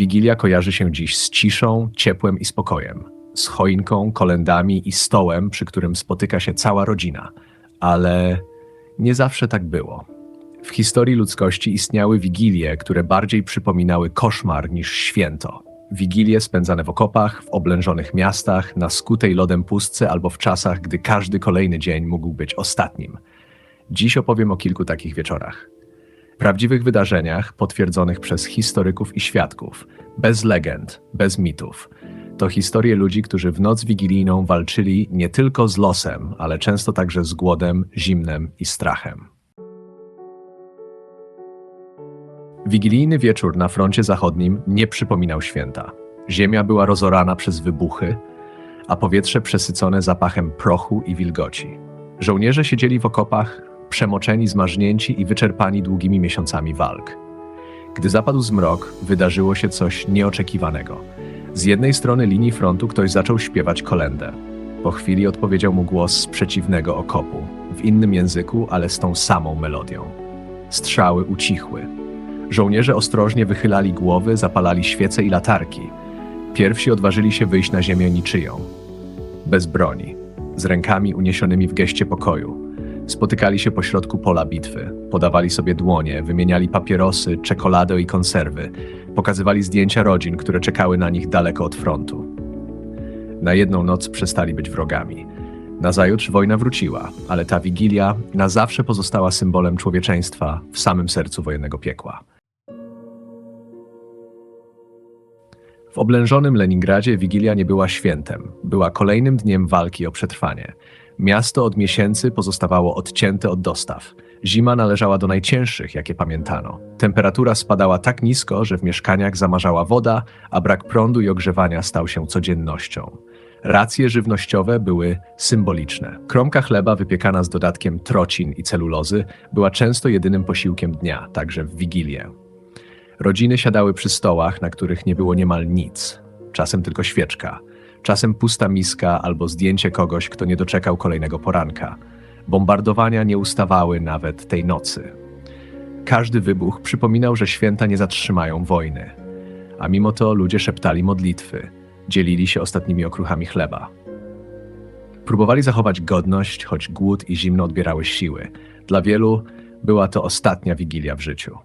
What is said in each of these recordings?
Wigilia kojarzy się dziś z ciszą, ciepłem i spokojem, z choinką, kolendami i stołem, przy którym spotyka się cała rodzina. Ale nie zawsze tak było. W historii ludzkości istniały wigilie, które bardziej przypominały koszmar niż święto. Wigilie spędzane w okopach, w oblężonych miastach, na skutej lodem pustce albo w czasach, gdy każdy kolejny dzień mógł być ostatnim. Dziś opowiem o kilku takich wieczorach. Prawdziwych wydarzeniach potwierdzonych przez historyków i świadków, bez legend, bez mitów. To historie ludzi, którzy w noc wigilijną walczyli nie tylko z losem, ale często także z głodem, zimnem i strachem. Wigilijny wieczór na froncie zachodnim nie przypominał święta. Ziemia była rozorana przez wybuchy, a powietrze przesycone zapachem prochu i wilgoci. Żołnierze siedzieli w okopach, przemoczeni, zmarznięci i wyczerpani długimi miesiącami walk. Gdy zapadł zmrok, wydarzyło się coś nieoczekiwanego. Z jednej strony linii frontu ktoś zaczął śpiewać kolendę. Po chwili odpowiedział mu głos z przeciwnego okopu, w innym języku, ale z tą samą melodią. Strzały ucichły. Żołnierze ostrożnie wychylali głowy, zapalali świece i latarki. Pierwsi odważyli się wyjść na ziemię niczyją. Bez broni, z rękami uniesionymi w geście pokoju. Spotykali się pośrodku pola bitwy, podawali sobie dłonie, wymieniali papierosy, czekoladę i konserwy, pokazywali zdjęcia rodzin, które czekały na nich daleko od frontu. Na jedną noc przestali być wrogami. Nazajutrz wojna wróciła, ale ta wigilia na zawsze pozostała symbolem człowieczeństwa w samym sercu wojennego piekła. W oblężonym Leningradzie Wigilia nie była świętem, była kolejnym dniem walki o przetrwanie. Miasto od miesięcy pozostawało odcięte od dostaw. Zima należała do najcięższych, jakie pamiętano. Temperatura spadała tak nisko, że w mieszkaniach zamarzała woda, a brak prądu i ogrzewania stał się codziennością. Racje żywnościowe były symboliczne. Kromka chleba wypiekana z dodatkiem trocin i celulozy była często jedynym posiłkiem dnia, także w Wigilię. Rodziny siadały przy stołach, na których nie było niemal nic. Czasem tylko świeczka, czasem pusta miska albo zdjęcie kogoś, kto nie doczekał kolejnego poranka. Bombardowania nie ustawały nawet tej nocy. Każdy wybuch przypominał, że święta nie zatrzymają wojny. A mimo to ludzie szeptali modlitwy, dzielili się ostatnimi okruchami chleba. Próbowali zachować godność, choć głód i zimno odbierały siły. Dla wielu była to ostatnia wigilia w życiu.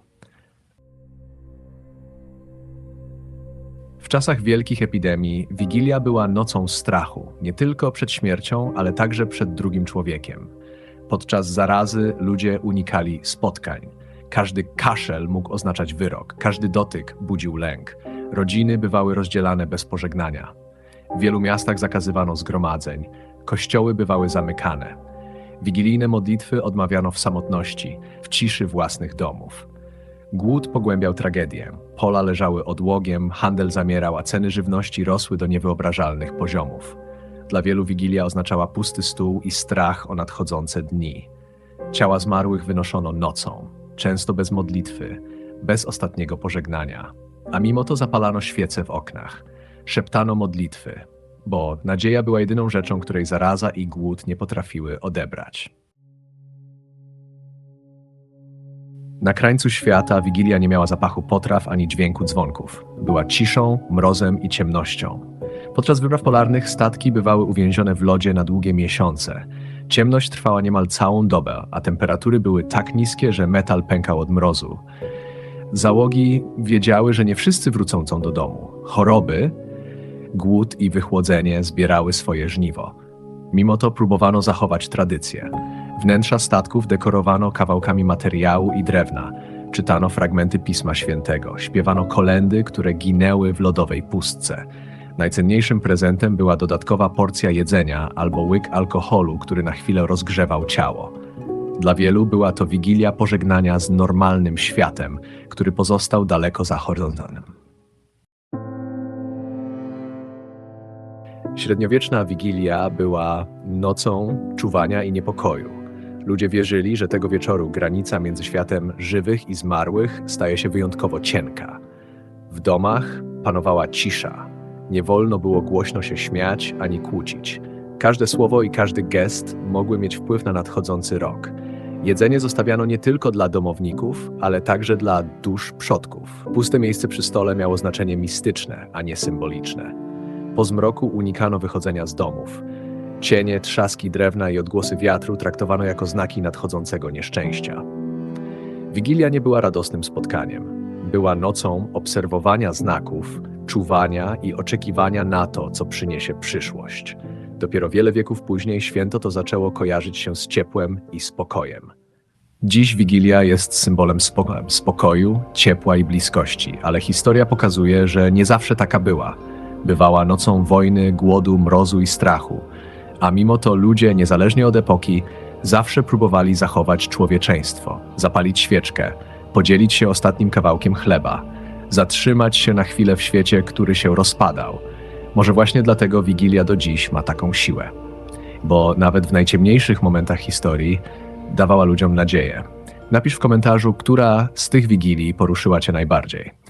W czasach wielkich epidemii Wigilia była nocą strachu, nie tylko przed śmiercią, ale także przed drugim człowiekiem. Podczas zarazy ludzie unikali spotkań. Każdy kaszel mógł oznaczać wyrok, każdy dotyk budził lęk. Rodziny bywały rozdzielane bez pożegnania. W wielu miastach zakazywano zgromadzeń, kościoły bywały zamykane. Wigilijne modlitwy odmawiano w samotności, w ciszy własnych domów. Głód pogłębiał tragedię. Pola leżały odłogiem, handel zamierał, a ceny żywności rosły do niewyobrażalnych poziomów. Dla wielu wigilia oznaczała pusty stół i strach o nadchodzące dni. Ciała zmarłych wynoszono nocą, często bez modlitwy, bez ostatniego pożegnania. A mimo to zapalano świece w oknach. Szeptano modlitwy, bo nadzieja była jedyną rzeczą, której zaraza i głód nie potrafiły odebrać. Na krańcu świata Wigilia nie miała zapachu potraw ani dźwięku dzwonków. Była ciszą, mrozem i ciemnością. Podczas wypraw polarnych statki bywały uwięzione w lodzie na długie miesiące. Ciemność trwała niemal całą dobę, a temperatury były tak niskie, że metal pękał od mrozu. Załogi wiedziały, że nie wszyscy wrócą do domu. Choroby, głód i wychłodzenie zbierały swoje żniwo. Mimo to próbowano zachować tradycje. Wnętrza statków dekorowano kawałkami materiału i drewna. Czytano fragmenty Pisma Świętego, śpiewano kolendy, które ginęły w lodowej pustce. Najcenniejszym prezentem była dodatkowa porcja jedzenia albo łyk alkoholu, który na chwilę rozgrzewał ciało. Dla wielu była to wigilia pożegnania z normalnym światem, który pozostał daleko za horyzontem. Średniowieczna wigilia była nocą czuwania i niepokoju. Ludzie wierzyli, że tego wieczoru granica między światem żywych i zmarłych staje się wyjątkowo cienka. W domach panowała cisza. Nie wolno było głośno się śmiać ani kłócić. Każde słowo i każdy gest mogły mieć wpływ na nadchodzący rok. Jedzenie zostawiano nie tylko dla domowników, ale także dla dusz przodków. Puste miejsce przy stole miało znaczenie mistyczne, a nie symboliczne. Po zmroku unikano wychodzenia z domów. Cienie, trzaski drewna i odgłosy wiatru traktowano jako znaki nadchodzącego nieszczęścia. Wigilia nie była radosnym spotkaniem. Była nocą obserwowania znaków, czuwania i oczekiwania na to, co przyniesie przyszłość. Dopiero wiele wieków później święto to zaczęło kojarzyć się z ciepłem i spokojem. Dziś Wigilia jest symbolem spoko- spokoju, ciepła i bliskości, ale historia pokazuje, że nie zawsze taka była. Bywała nocą wojny, głodu, mrozu i strachu, a mimo to ludzie, niezależnie od epoki, zawsze próbowali zachować człowieczeństwo, zapalić świeczkę, podzielić się ostatnim kawałkiem chleba, zatrzymać się na chwilę w świecie, który się rozpadał. Może właśnie dlatego Wigilia do dziś ma taką siłę, bo nawet w najciemniejszych momentach historii dawała ludziom nadzieję. Napisz w komentarzu, która z tych wigilii poruszyła Cię najbardziej.